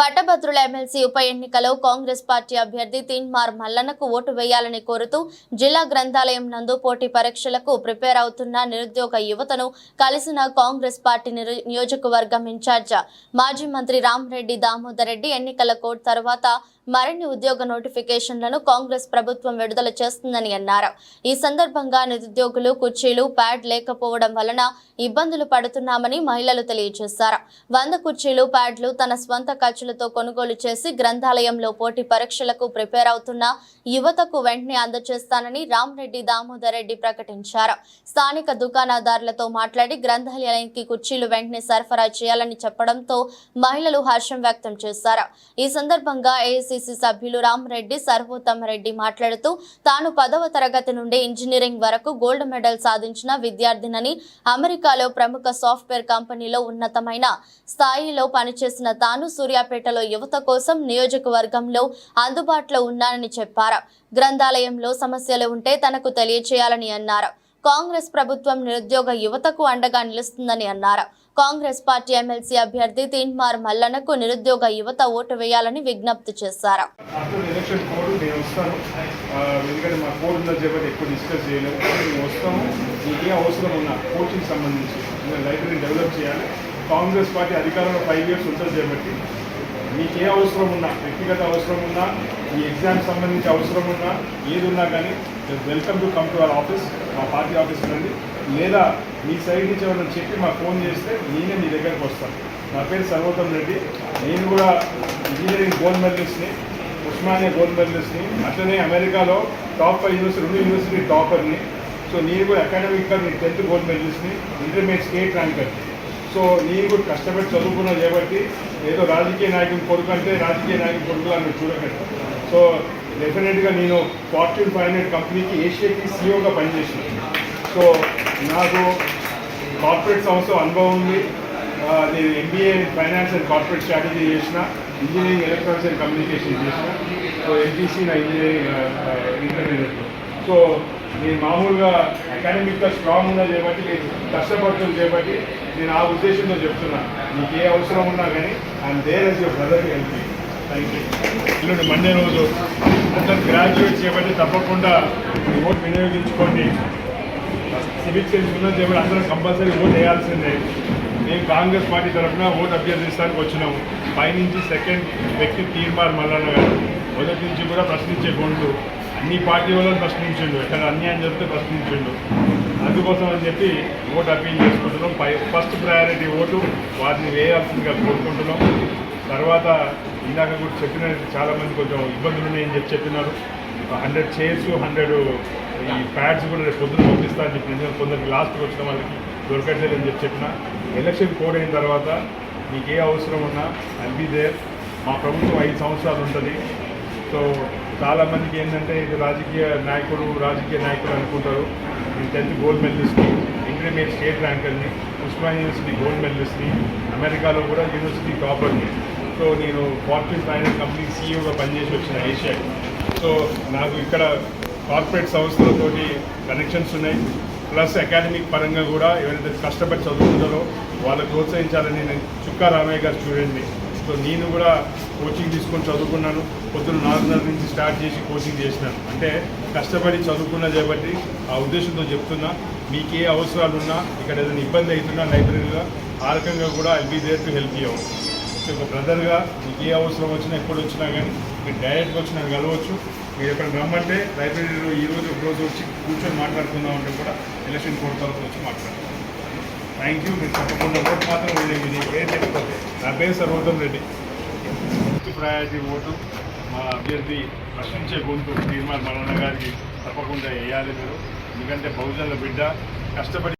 పట్టభద్రుల ఎమ్మెల్సీ ఉప ఎన్నికలో కాంగ్రెస్ పార్టీ అభ్యర్థి తీన్మార్ మల్లన్నకు ఓటు వేయాలని కోరుతూ జిల్లా గ్రంథాలయం నందు పోటీ పరీక్షలకు ప్రిపేర్ అవుతున్న నిరుద్యోగ యువతను కలిసిన కాంగ్రెస్ పార్టీ నియోజకవర్గం ఇన్ఛార్జ్ మాజీ మంత్రి రామరెడ్డి దామోదర్ రెడ్డి ఎన్నికల కోడ్ తర్వాత మరిన్ని ఉద్యోగ నోటిఫికేషన్లను కాంగ్రెస్ ప్రభుత్వం విడుదల చేస్తుందని అన్నారు. ఈ సందర్భంగా నిరుద్యోగులు కుర్చీలు ప్యాడ్ లేకపోవడం వలన ఇబ్బందులు పడుతున్నామని మహిళలు తెలియజేశారు. వంద కుర్చీలు ప్యాడ్లు తన స్వంత ఖర్చులతో కొనుగోలు చేసి గ్రంథాలయంలో పోటీ పరీక్షలకు ప్రిపేర్ అవుతున్న యువతకు వెంటనే అందజేస్తానని రామ్రెడ్డి దామోదర్ రెడ్డి ప్రకటించారు. స్థానిక దుకాణదారులతో మాట్లాడి గ్రంథాలయానికి కుర్చీలు వెంటనే సరఫరా చేయాలని చెప్పడంతో మహిళలు హర్షం వ్యక్తం చేశారు. ఈ సందర్భంగా ఏఐసిసి సభ్యులు రామరెడ్డి సర్వోత్తమ రెడ్డి మాట్లాడుతూ తాను పదవ తరగతి నుండి ఇంజనీరింగ్ వరకు గోల్డ్ మెడల్ సాధించిన విద్యార్థినని అమెరికాలో ప్రముఖ సాఫ్ట్వేర్ కంపెనీలో ఉన్నతమైన స్థాయిలో పనిచేసిన తాను సూర్యాపేటలో యువత కోసం నియోజకవర్గంలో అందుబాటులో ఉన్నానని చెప్పారు. గ్రంథాలయంలో సమస్యలు ఉంటే తనకు తెలియచేయాలని అన్నారు. కాంగ్రెస్ ప్రభుత్వం నిరుద్యోగ యువతకు అండగా నిలుస్తుందని అన్నారు. కాంగ్రెస్ పార్టీ ఎమ్మెల్సీ అభ్యర్థి తీన్మార్ మల్లన్నకు నిరుద్యోగ యువత ఓటు వేయాలని విజ్ఞప్తి చేశారు. కాంగ్రెస్ పార్టీ అధికారంలో ఫైవ్ ఇయర్స్ ఉంటుంది చేపట్టి మీకు ఏ అవసరం ఉన్నా వ్యక్తిగత అవసరం ఉన్నా మీ ఎగ్జామ్ సంబంధించి అవసరం ఉన్నా ఏది ఉన్నా కానీ welcome to come to our office మా పార్టీ ఆఫీస్ నుండి లేదా మీ సైడ్ నుంచి ఎవరైనా చెప్పి మాకు ఫోన్ చేస్తే నేనే మీ దగ్గరకు వస్తాను. నా పేరు సర్వోత్తమ్ రెడ్డి. నేను కూడా ఇంజనీరింగ్ గోల్డ్ మెడలిస్ట్ని ఉస్మానియా గోల్డ్ మెడలిస్ట్ని అట్లనే అమెరికాలో టాప్ ఫైవ్ యూనివర్సిటీ రెండు యూనివర్సిటీ టాపర్ని సో నేను కూడా అకాడమిక్గా నేను టెన్త్ గోల్డ్ మెడలిస్ట్ని ఇంటర్మీడియట్ స్టేట్ ర్యాంకర్ సో నేను కూడా కష్టపడి చదువుకున్నా కాబట్టి ఏదో రాజకీయ నాయకుని కొడుకు అంటే రాజకీయ నాయకుని కొడుకు అని చూడకండి. సో డెఫినెట్గా నేను ఫార్చ్యూన్ ఫైవ్ హండ్రెడ్ కంపెనీకి ఏషియాకి సీఓగా పనిచేసినాను సో నాకు కార్పొరేట్ సంస్థ అనుభవం ఉంది. నేను MBA finance and corporate strategy చేసిన ఇంజనీరింగ్ ఎలక్ట్రానిక్స్ అండ్ కమ్యూనికేషన్ చేసిన. సో ఎంపీసీ నా ఇంజనీరింగ్ ఇంటర్మీడియట్ సో నేను మామూలుగా అకాడమిక్గా స్ట్రాంగ్ ఉన్నా చేపట్టి నేను కష్టపడుతుంది చేపట్టి నేను ఆ ఉద్దేశంతో చెప్తున్నా. మీకు ఏ అవసరం ఉన్నా కానీ and there is your brother help thank you ఇల్లుండి Monday రోజు అందరు గ్రాడ్యుయేట్ చేయబట్టి తప్పకుండా మీ ఓటు వినియోగించుకోండి. సివిక్ సెన్స్ ఉన్నది అందరం కంపల్సరీ ఓట్ వేయాల్సిందే. మేము కాంగ్రెస్ పార్టీ తరఫున ఓటు అభ్యర్థిస్తానికి వచ్చినాము. పైనుంచి సెకండ్ వ్యక్తి తీర్మార్ మల్లన్న గారు. మొదటి నుంచి కూడా ప్రశ్నించే గుండు. అన్ని పార్టీ వాళ్ళని ప్రశ్నించిండు. ఎక్కడ అన్యాయం జరిగితే ప్రశ్నించిండు. అందుకోసం అని చెప్పి ఓటు అప్పీల్ చేసుకుంటున్నాం. పై ఫస్ట్ ప్రయారిటీ ఓటు వారిని వేయాల్సిందిగా కోరుకుంటున్నాం. తర్వాత ఇందాక కూడా చెప్పిన చాలామంది కొంచెం ఇబ్బందులు ఉన్నాయని చెప్పి చెప్పినారు. హండ్రెడ్ చైర్స్ హండ్రెడ్ ఈ ప్యాడ్స్ కూడా రేపు పొద్దున పంపిస్తా అని చెప్పి కొందరికి లాస్ట్కి వచ్చిన వాళ్ళకి దొరకట్లేదు అని చెప్పి చెప్పిన. ఎలక్షన్ కోడ్ అయిన తర్వాత మీకు ఏ అవసరం ఉన్నా ఐల్ బీ దేర్ మా ప్రభుత్వం ఐదు సంవత్సరాలు ఉంటుంది. సో చాలామందికి ఏంటంటే ఇది రాజకీయ నాయకుడు రాజకీయ నాయకుడు అనుకుంటారు. నేను టెన్త్ గోల్డ్ మెడలిస్ట్ని ఇంటర్మీడియట్ స్టేట్ ర్యాంకర్ని ఉస్మాన్ యూనివర్సిటీ గోల్డ్ మెడలిస్ట్ని అమెరికాలో కూడా యూనివర్సిటీ టాపర్ని. సో నేను ఫార్చ్యూన్ ఫైనాన్స్ కంపెనీ సీఈఓగా పనిచేసి వచ్చిన ఏషియాకి. సో నాకు ఇక్కడ కార్పొరేట్ సంస్థలతోటి కనెక్షన్స్ ఉన్నాయి. ప్లస్ అకాడమిక్ పరంగా కూడా ఎవరైతే కష్టపడి చదువుతున్నారో వాళ్ళని ప్రోత్సహించాలని నేను చుక్కా రామయ్య గారు చూడండి సో నేను కూడా కోచింగ్ తీసుకొని చదువుకున్నాను. పొద్దున్న నాలుగున్నర నుంచి స్టార్ట్ చేసి కోచింగ్ చేసినాను. అంటే కష్టపడి చదువుకున్నా కాబట్టి ఆ ఉద్దేశంతో చెప్తున్నా మీకు ఏ అవసరాలు ఉన్నా ఇక్కడ ఏదైనా ఇబ్బంది అవుతున్నా లైబ్రరీలో ఆ రకంగా కూడా I be there to help you ఒక బ్రదర్గా మీకు ఏ అవసరం వచ్చినా ఎప్పుడు వచ్చినా కానీ మీరు డైరెక్ట్గా వచ్చి నన్ను కలవచ్చు. మీరు ఎక్కడ రమ్మంటే లైబ్రరీలో ఈరోజు రోజు వచ్చి కూర్చొని మాట్లాడుకుందాం అంటే కూడా ఎలక్షన్ కోర్ట్ తర్వాత వచ్చి మాట్లాడతాం. థ్యాంక్ యూ మీరు తప్పకుండా ఓటు మాత్రం వేయండి. మీ పేరు చెప్పకపోతే నా పేరు Sarvottam Reddy. First priority vote మా అభ్యర్థి ప్రశ్నించే గొంతు తీర్మాన్ మల్లన్న గారికి తప్పకుండా వేయాలి మీరు. ఎందుకంటే బహుజనుల బిడ్డ కష్టపడి